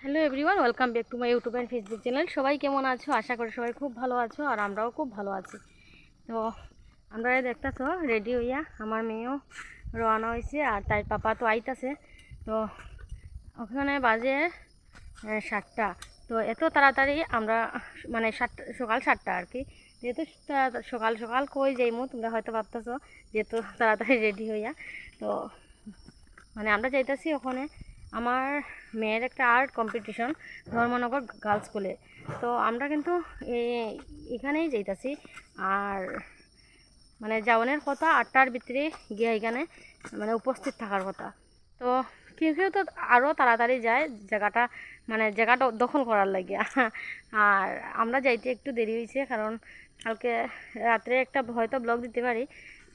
Hello everyone welcome back to my YouTube and Facebook channel সবাই কেমন আছো? আশা করি সবাই খুব ভালো আছো আর আমরাও খুব ভালো আছি। তো আমরা দেখতেছ রেডি হইয়া আমার মেয়েও রওনা হয়েছে আর তাই পাপা তো আইতাছে। তো ওখানে বাজে সাতটা। তো এত তাড়াতাড়ি আমরা মানে সাতটা সকাল সাতটা আর কি। যেহেতু সকাল সকাল কই যাইমু, তোমরা হয়তো ভাবতেছো যেহেতু তাড়াতাড়ি রেডি হইয়া। তো মানে আমরা যাইতাছি ওখানে আমার মেয়ের একটা আর্ট কম্পিটিশন ধর্মনগর গার্লস স্কুলে তো আমরা কিন্তু এখানেই যাইতাছি। আর মানে যাওয়ানের কথা আটটার ভিতরে গিয়ে এখানে মানে উপস্থিত থাকার কথা। তো কেউ কেউ তো আরও তাড়াতাড়ি যায় জায়গাটা মানে জায়গাটা দখল করার লাগিয়া। আর আমরা যাইতে একটু দেরি হয়েছে কারণ কালকে রাত্রে একটা হয়তো ব্লগ দিতে পারি,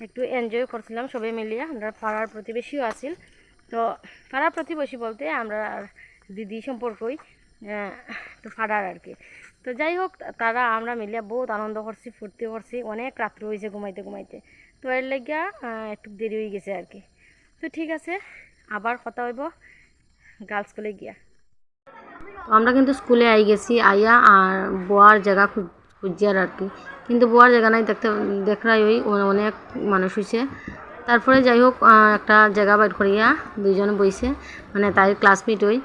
একটু এনজয় করছিলাম সবাই মিলিয়ে। আমরা পাড়ার প্রতিবেশীও আছিল তো পাড়ার প্রতিবেশী বলতে আমরা দিদি সম্পর্কই তো পাড়ার আর কি। তো যাই হোক, তারা আমরা মিলিয়া বহুত আনন্দ করছি, ফুর্তি করছি। অনেক রাত্র হয়েছে ঘুমাইতে ঘুমাইতে। তো এর লাগিয়া একটু দেরি হয়ে গেছে আর কি। তো ঠিক আছে আবার কথা হইব গার্লস স্কুলে গিয়া। তো আমরা কিন্তু স্কুলে আই গেছি, আইয়া আর বোয়ার জায়গা খুঁজ- খুঁজছি আর আর কি। কিন্তু বোয়ার জায়গা নাই দেখতে দেখাই ওই অনেক মানুষ হয়েছে তারপরে যাই হোক একটা জায়গা বাইর করিয়া দুইজন বইছে মানে তাই ক্লাসমেট হই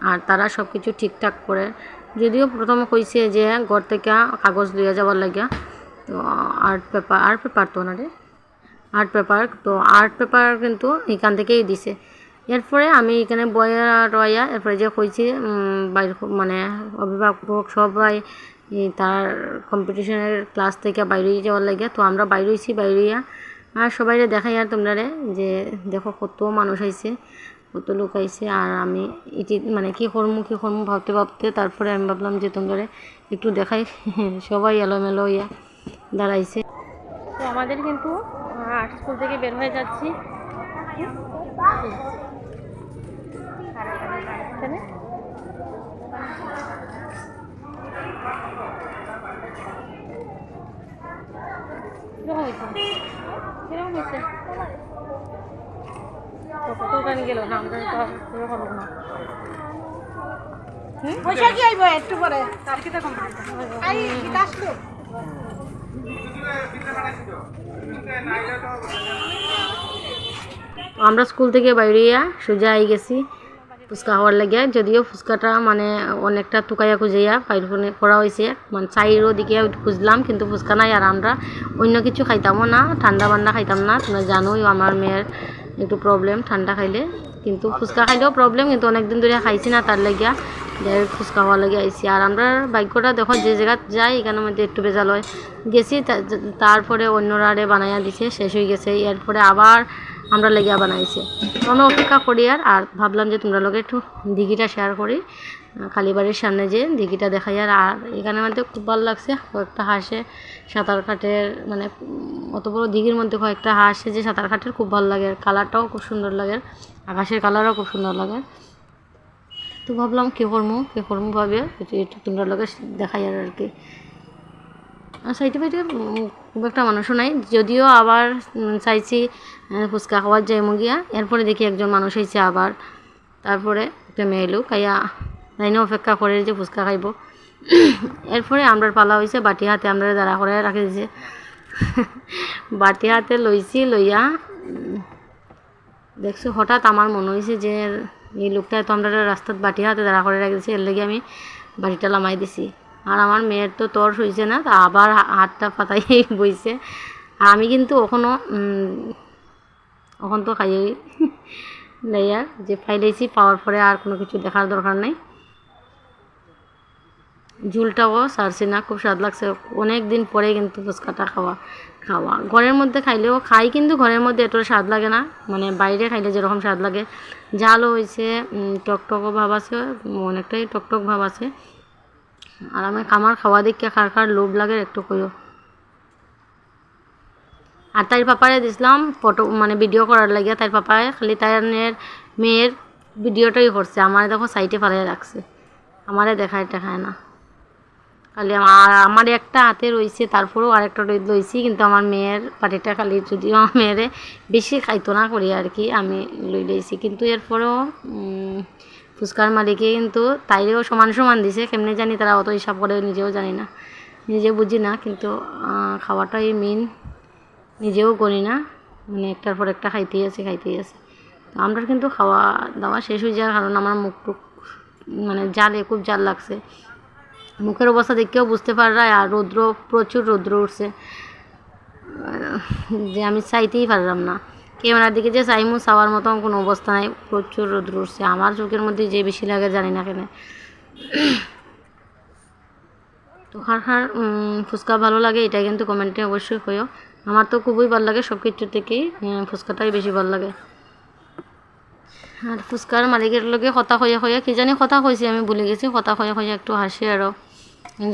আর তারা সব কিছু ঠিকঠাক করে। যদিও প্রথমে কইছে যে ঘর থেকে কাগজ লইয়া যাবার লাগিয়া, তো আর্ট পেপার আর্ট পেপার তো না রে। আর্ট পেপার তো আর্ট পেপার কিন্তু এখান থেকেই দিছে। এরপরে আমি এখানে বয়া রয়া এরপরে যে উম, বাইর মানে অভিভাবক সবাই তার কম্পিটিশনের ক্লাস থেকে বাইরে যাওয়ার লাগে। তো আমরা বাইরে হয়েছি বাইরে আর সবাই দেখাই আর তোমরা যে দেখো কত মানুষ আইছে কত লোক আইছে। আর আমি এটি মানে কি করমু কি করমু ভাবতে ভাবতে তারপরে আমি ভাবলাম যে তোমরা একটু দেখাই। সবাই এলোমেলো ইয়া দাঁড়াইছে। তো আমাদের কিন্তু আর্ট স্কুল থেকে বের হয়ে যাচ্ছি। কীরকম হয়েছে? কত গেল না আমরা তো পুরো করব না। পয়সা কি আইব একটু পরে। তার আই কিটা আসলো তো আমরা স্কুল থেকে বাইরিয়া সোজা আই গেছি ফুচকা হওয়ার লাগে যদিও ফুচকাটা মানে অনেকটা টুকাইয়া খুঁজাইয়া ফাইল করা হয়েছে মানে চাইরও দিকে খুঁজলাম, কিন্তু ফুচকা নাই আর আমরা অন্য কিছু খাইতামও না, ঠান্ডা বান্ডা খাইতাম না। তোমরা জানোই আমার মেয়ের একটু প্রবলেম ঠান্ডা খাইলে। কিন্তু ফুচকা খাইলেও প্রবলেম কিন্তু অনেকদিন ধরে খাইছি না তার লাগিয়া। ডাইরেক্ট ফুচকা হওয়ার লাগে আইছি। আর আমরা ভাগ্যটা দেখো, যে জায়গা যাই এখানের মধ্যে একটু বেজাল হয়। গেছি তারপরে অন্যরা আরে বানাইয়া দিছে, শেষ হয়ে গেছে। এরপরে আবার আমরা লেগিয়া বানাইছে। আমরা অপেক্ষা করি আর আর ভাবলাম যে তোমরা লোকে একটু দিঘিটা শেয়ার করি। কালীবাড়ির সামনে যে দিঘিটা দেখাই আর আর এখানে মধ্যে খুব ভালো লাগছে। কয়েকটা হাঁসে সাঁতার কাটের মানে অত বড় দিঘির মধ্যে কয়েকটা হাঁসে যে সাঁতার কাটের খুব ভালো লাগে। কালারটাও খুব সুন্দর লাগে। আকাশের কালারও খুব সুন্দর লাগে। তো ভাবলাম কে করব কে করব ভাবে, একটু তোমরা লোকে দেখাই আর কি। সাইডে ফাইডে খুব একটা মানুষও নাই, যদিও আবার চাইছি ফুচকা খাওয়ার যাই গিয়া। এরপরে দেখি একজন মানুষ হয়েছে আবার। তারপরে একটা মেয়ে খাইয়া লাইনে অপেক্ষা করে যে ফুচকা খাইব। এরপরে আমরা পালা হয়েছে বাটি হাতে আমরা দাঁড়া করে রাখি দিছে। বাটি হাতে লইছি, লইয়া দেখছ, হঠাৎ আমার মনে হয়েছে যে এই লোকটা তো আমরা রাস্তার বাটি হাতে দাঁড়া করে রেখেছি, এর লেগে আমি বাড়িটা লামাই দিছি। আর আমার মেয়ের তো তর হয়েছে না, তা আবার হাতটা পাতাই বইছে। আর আমি কিন্তু ওখনো ওখান তো খাইয়ে নেই আর যে ফাইলেছি পাওয়ার পরে আর কোনো কিছু দেখার দরকার নাই। ঝুলটাও সারছি না, খুব স্বাদ লাগছে। অনেক দিন পরে কিন্তু ফুচকাটা খাওয়া খাওয়া। ঘরের মধ্যে খাইলেও খাই, কিন্তু ঘরের মধ্যে এত স্বাদ লাগে না। মানে বাইরে খাইলে যেরকম স্বাদ লাগে। ঝালও হয়েছে টকটকও ভাব আছে, অনেকটাই টকটক ভাব আছে। আর আমি আমার খাওয়া দেখে খার খার লোভ লাগে একটু কইও। আর তার পাপারে দিছিলাম ফটো মানে ভিডিও করার লাগিয়া তার পাপায়, খালি তার মেয়ের ভিডিওটাই করছে। আমার দেখো সাইটে ফালাই রাখছে। আমারে দেখায় দেখায় না। খালি আমার একটা হাতে রয়েছে তারপরেও আরেকটা রয়েছি কিন্তু আমার মেয়ের পাটিটা খালি যদিও আমার মেয়েরে বেশি খাইতো না করি আর কি, আমি লই লইছি। কিন্তু এরপরেও ফুচকার মালিকে কিন্তু তাইরেও সমান সমান দিছে, কেমনি জানি তারা অত হিসাব করে নিজেও জানি না। নিজে বুঝি না, কিন্তু খাওয়াটাই মেন নিজেও করি না মানে একটার পর একটা খাইতেই আছে খাইতেই আছে। আমরা কিন্তু খাওয়া দাওয়া শেষ হয়ে যাওয়ার কারণ আমার মুখ টুক মানে জালে খুব জাল লাগছে। মুখের অবস্থা দেখেও বুঝতে পাররা আর রৌদ্র প্রচুর রৌদ্র উঠছে। যে আমি চাইতেই পারলাম না। ক্যামেরার দিকে যে চাইমু চাওয়ার মতন কোনো অবস্থা নাই প্রচুর রৌদ্র উঠছে। আমার চোখের মধ্যে যে বেশি লাগে জানি না কেন। তো কার উম, ফুচকা ভালো লাগে এটা কিন্তু কমেন্টে অবশ্যই কইও। আমার তো খুবই ভালো লাগে সব কিছু থেকেই ফুচকাটাই বেশি ভালো লাগে। আর ফুচকার মালিকের লগে কথা হইয়া হইয়া কি জানি কথা কইছি আমি ভুলে গেছি। কথা হইয়া হইয়া একটু হাসি আরও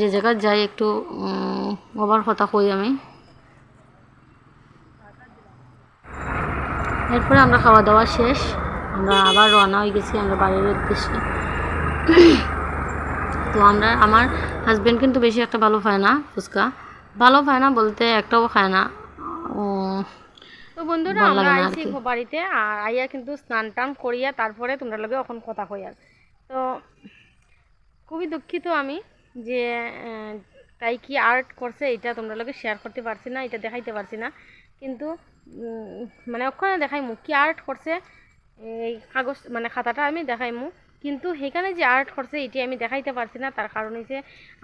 যে জায়গায় যাই একটু আবার কথা কই আমি। এরপরে আমরা খাওয়া দাওয়া শেষ। আমরা আবার রওনা হয়ে গেছি আমরা বাড়ির উদ্দেশ্যে। তো আমরা আমার হাজব্যান্ড কিন্তু বেশি একটা ভালো খায় না ফুচকা। ভালো খায় না বলতে একটাও খায় না। তো বন্ধুরা আমরা আইছি। বাড়িতে আর আইয়া কিন্তু স্নান টান করিয়া তারপরে তোমরা লগে এখন কথা কইয়ার তো খুবই দুঃখিত আমি। যে তাই কি আর্ট করছে, এটা তোমরা লোকে শেয়ার করতে পারছি না, এটা দেখাইতে পারছি না। কিন্তু মানে ওখানে দেখাইমু কি আর্ট করছে, এই কাগজ মানে খাতাটা আমি দেখাইমু। কিন্তু সেখানে যে আর্ট করছে, এটি আমি দেখাইতে পারছি না। তার কারণ হচ্ছে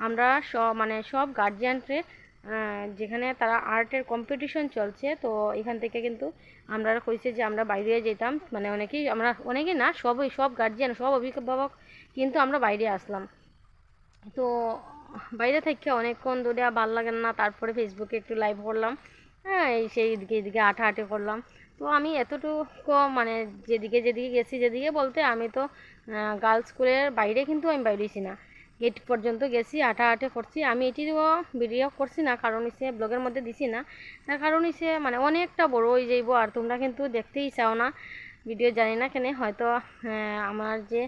আমরা সব মানে সব গার্জিয়ানরে যেখানে তারা আর্টের কম্পিটিশন চলছে, তো এখান থেকে কিন্তু আমরা কইছে যে আমরা বাইরে যেতাম মানে অনেকেই, আমরা অনেকেই না, সবই সব গার্জিয়ান সব অভিভাবক কিন্তু আমরা বাইরে আসলাম। তো বাইরে থেকে অনেকক্ষণ ধরে ভালো লাগে না, তারপরে ফেসবুকে একটু লাইভ করলাম। হ্যাঁ এই সেই এদিকে এদিকে হাঁটাহাঁটি করলাম। তো আমি এতটুকু মানে যেদিকে যেদিকে গেছি, যেদিকে বলতে আমি তো গার্লস স্কুলের বাইরে কিন্তু আমি বাইরেছি না। গেট পর্যন্ত গেছি, হাঁটাহাঁটি করছি। আমি এটিও ভিডিও করছি না, কারণ হচ্ছে ব্লগের মধ্যে দিছি না। তার কারণ হচ্ছে মানে অনেকটা বড় হয়ে যাইব, আর তোমরা কিন্তু দেখতেই চাও না। ভিডিও জানি না কেন, হয়তো আমার যে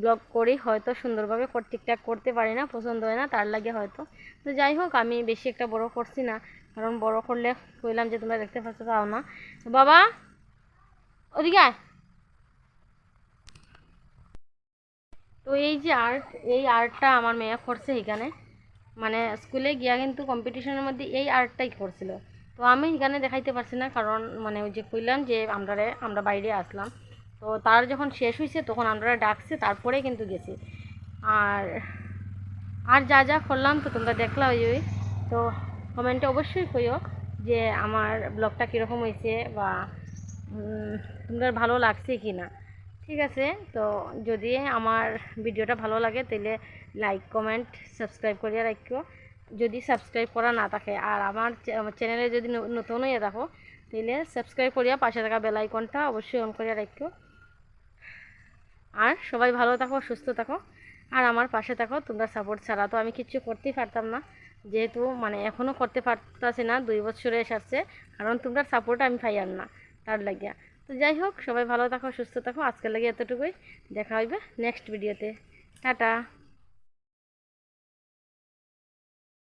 ব্লগ করি, হয়তো সুন্দরভাবে ঠিকঠাক করতে পারি না, পছন্দ হয় না, তার লাগে হয়তো। তো যাই হোক, আমি বেশি একটা বড় করছি না, কারণ বড় করলে কইলাম যে তোমরা দেখতে পাচ্ছ, তাও না। বাবা, ওদিকে। তো এই যে আর্ট এই আর্টটা আমার মেয়ে করছে এখানে। মানে স্কুলে গিয়া কিন্তু কম্পিটিশনের মধ্যে এই আর্টটাই করছিল। তো আমি এখানে দেখাইতে পারছি না, কারণ মানে ওই যে কইলাম যে আমরা আমরা বাইরে আসলাম। তো তার যখন শেষ হয়েছে তখন আমরা ডাকছে, তারপরে কিন্তু গেছি। আর আর যা যা করলাম তো তোমরা দেখলা ওই ওই। তো কমেন্টে অবশ্যই কইও যে আমার ব্লগটা কীরকম হয়েছে বা তোমরা ভালো লাগছে কি না ঠিক আছে, তো যদি আমার ভিডিওটা ভালো লাগে তাহলে লাইক কমেন্ট সাবস্ক্রাইব করিয়া রাখিও। যদি সাবস্ক্রাইব করা না থাকে, আর আমার চ্যানেলে যদি নতুন হয়ে থাকো, তাহলে সাবস্ক্রাইব করিয়া পাশে থাকা বেল আইকনটা অবশ্যই অন করিয়া রাখিও। আর সবাই ভালো থাকো, সুস্থ থাকো, আর আমার পাশে থাকো, তোমরা সাপোর্ট ছাড়া। তো আমি কিচ্ছু করতেই পারতাম না, যেহেতু মানে এখনও করতে পারতাছি না, দুই বছরে এসেছে, কারণ তোমরা সাপোর্ট আমি পাই আর না, তার লাগিয়া। তো যাই হোক, সবাই ভালো থাকো, সুস্থ থাকো, আজকের লাগে এতটুকুই। দেখা হইবে নেক্সট ভিডিওতে টাটা।